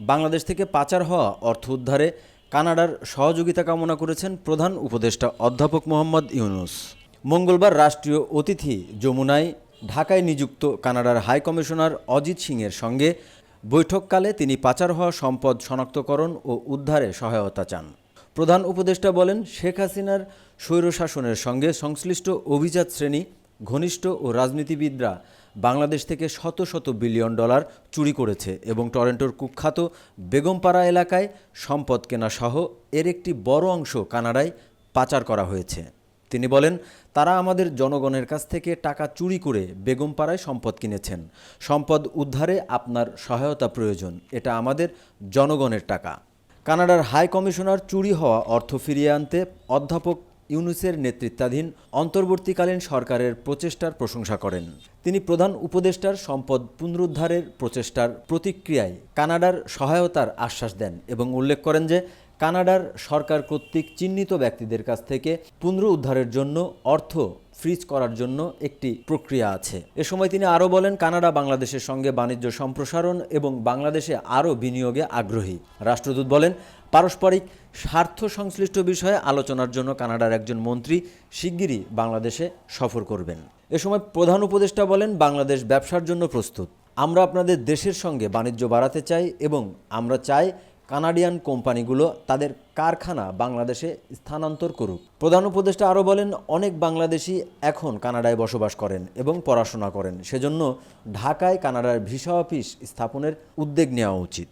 বাংলাদেশ থেকে পাচার হওয়া অর্থ উদ্ধারে কানাডার সহযোগিতা কামনা করেছেন প্রধান উপদেষ্টা অধ্যাপক মোহাম্মদ ইউনুস। মঙ্গলবার রাষ্ট্রীয় অতিথি যমুনায় ঢাকায় নিযুক্ত কানাডার হাই কমিশনার অজিত সিংয়ের সঙ্গে বৈঠককালে তিনি পাচার হওয়া সম্পদ শনাক্তকরণ ও উদ্ধারে সহায়তা চান। প্রধান উপদেষ্টা বলেন, শেখ হাসিনার স্বৈরশাসনের সঙ্গে সংশ্লিষ্ট অভিজাত শ্রেণি, ঘনিষ্ঠ ও রাজনীতিবিদরা বাংলাদেশ থেকে শত শত বিলিয়ন ডলার চুরি করেছে এবং টরেন্টোর কুখ্যাত বেগমপাড়া এলাকায় সম্পদ কেনা সহ এর একটি বড় অংশ কানাডায় পাচার করা হয়েছে। তিনি বলেন, তারা আমাদের জনগণের কাছ থেকে টাকা চুরি করে বেগমপাড়ায় সম্পদ কিনেছেন। সম্পদ উদ্ধারে আপনার সহায়তা প্রয়োজন। এটা আমাদের জনগণের টাকা। কানাডার হাই কমিশনার চুরি হওয়া অর্থ ফিরিয়ে আনতে অধ্যাপক ইউনুসের নেতৃত্বাধীন অন্তর্বর্তীকালীন সরকারের প্রচেষ্টার প্রশংসা করেন। তিনি প্রধান উপদেষ্টার সম্পদ পুনরুদ্ধারের প্রচেষ্টার প্রতিক্রিয়ায় কানাডার সহায়তার আশ্বাস দেন এবং উল্লেখ করেন যে কানাডার সরকার কর্তৃক চিহ্নিত ব্যক্তিদের কাছ থেকে পুনরুদ্ধারের জন্য অর্থ ফ্রিজ করার জন্য একটি প্রক্রিয়া আছে। এ সময় তিনি আরও বলেন, কানাডা বাংলাদেশের সঙ্গে বাণিজ্য সম্প্রসারণ এবং বাংলাদেশে আরও বিনিয়োগে আগ্রহী। রাষ্ট্রদূত বলেন, পারস্পরিক স্বার্থ সংশ্লিষ্ট বিষয়ে আলোচনার জন্য কানাডার একজন মন্ত্রী শিগগিরই বাংলাদেশে সফর করবেন। এ সময় প্রধান উপদেষ্টা বলেন, বাংলাদেশ ব্যবসার জন্য প্রস্তুত। আমরা আপনাদের দেশের সঙ্গে বাণিজ্য বাড়াতে চাই এবং আমরা চাই কানাডিয়ান কোম্পানিগুলো তাদের কারখানা বাংলাদেশে স্থানান্তর করুক। প্রধান উপদেষ্টা আরও বলেন, অনেক বাংলাদেশি এখন কানাডায় বসবাস করেন এবং পড়াশোনা করেন। সেজন্য ঢাকায় কানাডার ভিসা অফিস স্থাপনের উদ্যোগ নেওয়া উচিত।